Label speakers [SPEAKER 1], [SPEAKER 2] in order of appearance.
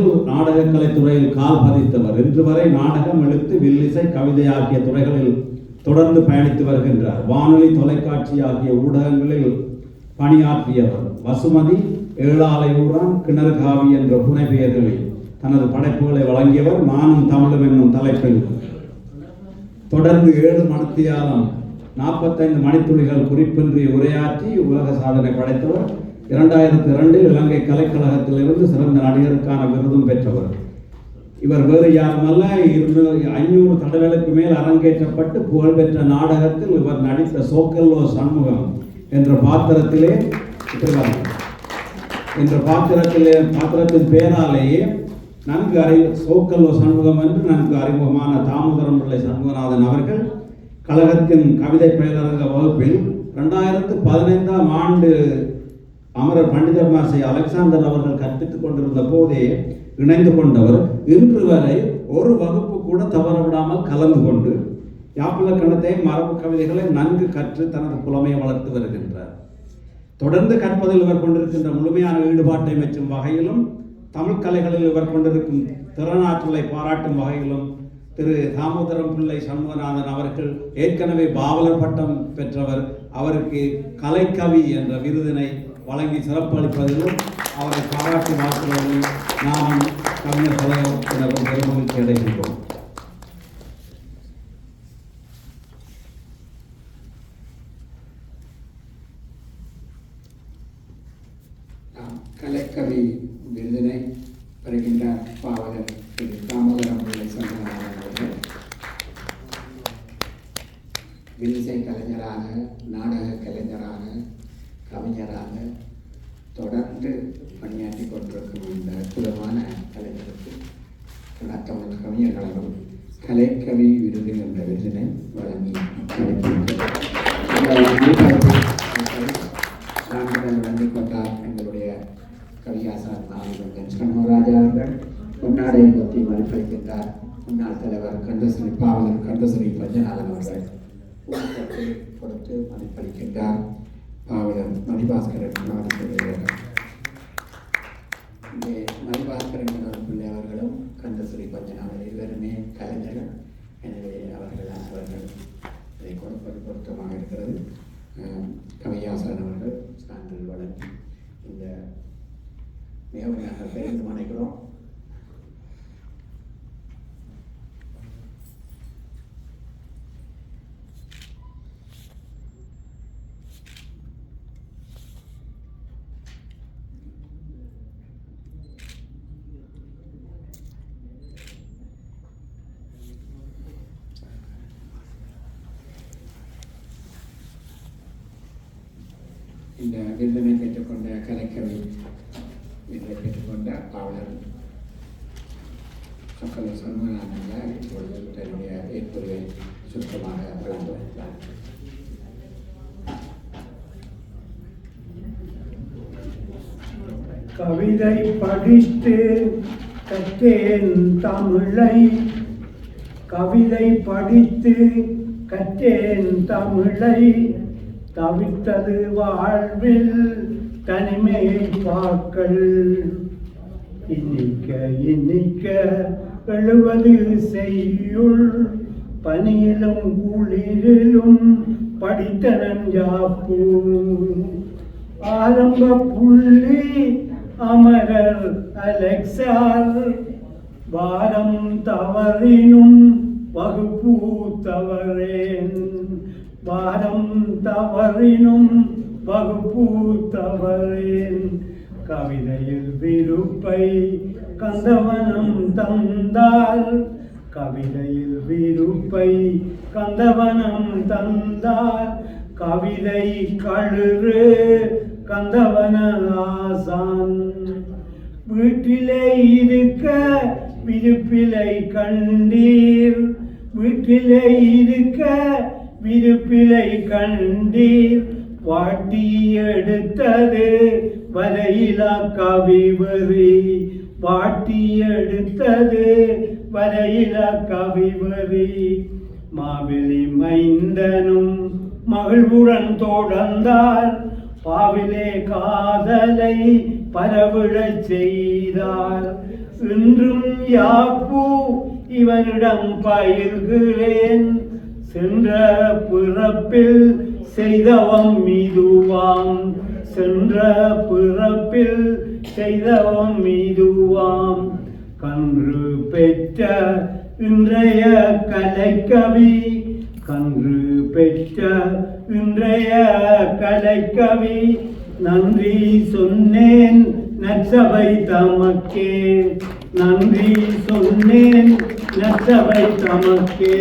[SPEAKER 1] நாடகக்கலை துறையில் கால் பதித்தவர். இன்று வரை நாடகம் எழுத்து வில்லிசை கவிதை ஆகிய துறைகளில் தொடர்ந்து பயணித்து வருகின்றார். வானொலி தொலைக்காட்சி ஆகிய ஊடகங்களில் பணியாற்றியவர். வசுமதி ஏழாலையூரான் கிணறு காவி என்ற புனை பெயர்களில் தனது படைப்புகளை வழங்கியவர். நானும் தமிழும் என்னும் தலைப்பில் தொடர்ந்து ஏழு மணித்தியாலம் நாற்பத்தைந்து மணித்துளிகள் குறிப்பின்றி உரையாற்றி உலக சாதனை படைத்தவர். இரண்டாயிரத்தி இரண்டில் இலங்கை கலைக்கழகத்திலிருந்து சிறந்த நடிகருக்கான விருதும் பெற்றவர். இவர் வேறு யாருமல்ல இருநூறு ஐநூறு தடவைகளுக்கு மேல் அரங்கேற்றப்பட்டு புகழ்பெற்ற நாடகத்தில் இவர் நடித்த சோக்கல்லோ சண்முகம் என்ற பாத்திரத்திலே என்ற பாத்திரத்திலே பாத்திரத்தின் பெயராலேயே நன்கு அறி சோக்கல்லோ சண்முகம் என்று நன்கு அறிமுகமான தாமோதரம் பிள்ளை சண்முகநாதன் அவர்கள் கழகத்தின் கவிதை பயிலரங்க வகுப்பில் ரெண்டாயிரத்து பதினைந்தாம் ஆண்டு அமரர் பண்டிதர் மாசை அலெக்சாந்தர் அவர்கள் கற்பித்துக் கொண்டிருந்த போதே இணைந்து கொண்டவர் இன்று வரை ஒரு வகுப்பு கூட தவற விடாமல் கலந்து கொண்டு யாப்பிலக்கணத்தை மரபு கவிதைகளை நன்கு கற்று தனது புலமையை வளர்த்து வருகின்றார். தொடர்ந்து கற்பதில் இவர் கொண்டிருக்கின்ற முழுமையான ஈடுபாட்டை மெச்சும் வகையிலும் தமிழ் கலைகளில் இவர் கொண்டிருக்கும் திறனாற்றலை பாராட்டும் வகையிலும் திரு தாமோதரம் பிள்ளை சண்முகநாதன் அவர்கள் ஏற்கனவே பாவலர் பட்டம் பெற்றவர். அவருக்கு கலைக்கவி என்ற விருதினை வழங்கி சிறப்பளிப்பதிலும் அவரை பாராட்டி வாழ்த்துவதிலும் நாம் கவிஞர் தலைவத்தினரும் பெருமகிழ்ச்சி அடைகின்றோம்.
[SPEAKER 2] கலைக்கவி விருதினை வில்லிசை கலைஞராக நாடக கலைஞராக கவிஞராக தொடர்ந்து பணியாற்றி கொண்டிருக்கும் இந்த அற்புதமான கலைஞருக்கு தமிழ் கவிஞர் கழகம் கலைக்கவி விருது என்ற விருதினை வழங்கி அளித்திருக்கிறது. சான்றிதழ் வழங்கிக் கொண்டார் எங்களுடைய கவியாசார் மாவீரன் சண்முகராஜா அவர்கள் பொன்னாடை பற்றி மதிப்பளிக்கின்றார் முன்னாள் தலைவர் கண்டஸ்ரீ பாவலர் கண்டஸ்ரீ பஞ்சநாதன் அவர்கள் ஊக்கத்தை கொடுத்து மதிப்பளிக்கின்றார் பாவலர் மணிபாஸ்கரன் இங்கே மணிபாஸ்கரன் பிள்ளை அவர்களும் கந்தசுரி பஞ்சநாதன் இருவருமே கலைஞர்கள் எனவே அவர்கள் அவர்கள் இதை கொடுப்பது பொருத்தமாக இருக்கிறது கவியாசன் அவர்கள் சான்றில் வழங்கி இந்த மிகவும் நாங்கள் பெரிதும் நினைக்கிறோம் இந்த விருதினை பெற்றுக்கொண்ட கலைக்கவி விருதை பெற்றுக்கொண்ட பாவலர் சொக்கல சண்முகநாதன் இப்பொழுது தன்னுடைய ஏற்புரையை சுருக்கமாக வழங்க வருகிறார்
[SPEAKER 3] கவிதை படித்து கற்றேன் தமிழை. கவிதை படித்து கற்றேன் தமிழை. தவித்தது வாழ்வில் தனிமை பாக்கள் இன்னிக்க இன்னிக்க எழுவது செய்யுள். பனியிலும் குளிரிலும் படித்தனன் யாப்பு ஆரம்ப புள்ளி அமரர் அலெக்சார். வாரம் தவறினும் வகுப்பு தவறேன். வாரம் தவறினும் வகுப்பு தவறேன் கவிதையில் விருப்பை கந்தவனம் தந்தால் கவிதையில் விருப்பை கந்தவனம் தந்தால் கவிதை கழுறு கந்தவன ஆசான். வீட்டிலே இருக்க விருப்பிலை கண்டீர் வீட்டிலே இருக்க விருப்பிலை கண்டீர் வாட்டி எடுத்தது வரையிலா கவிவரி. வாட்டி எடுத்தது வரையிலா கவிவரி. மாவிலி மைந்தனும் மகிழ்வுடன் தொடர்ந்தார். பாவிலே காதலை பரவிடச் செய்தார். இன்றும் யாப்பு இவனிடம் பயிர்கிறேன் சென்ற பிறப்பில் செய்தவம் மீதுவாம். சென்ற பிறப்பில் செய்தவம் மீதுவாம். கன்று பெற்ற இன்றைய கலைக்கவி கன்று பெற்ற இன்றைய கலைக்கவி நன்றி சொன்னேன் நச்சவை தமக்கே. நன்றி சொன்னேன் நச்சவை தமக்கே.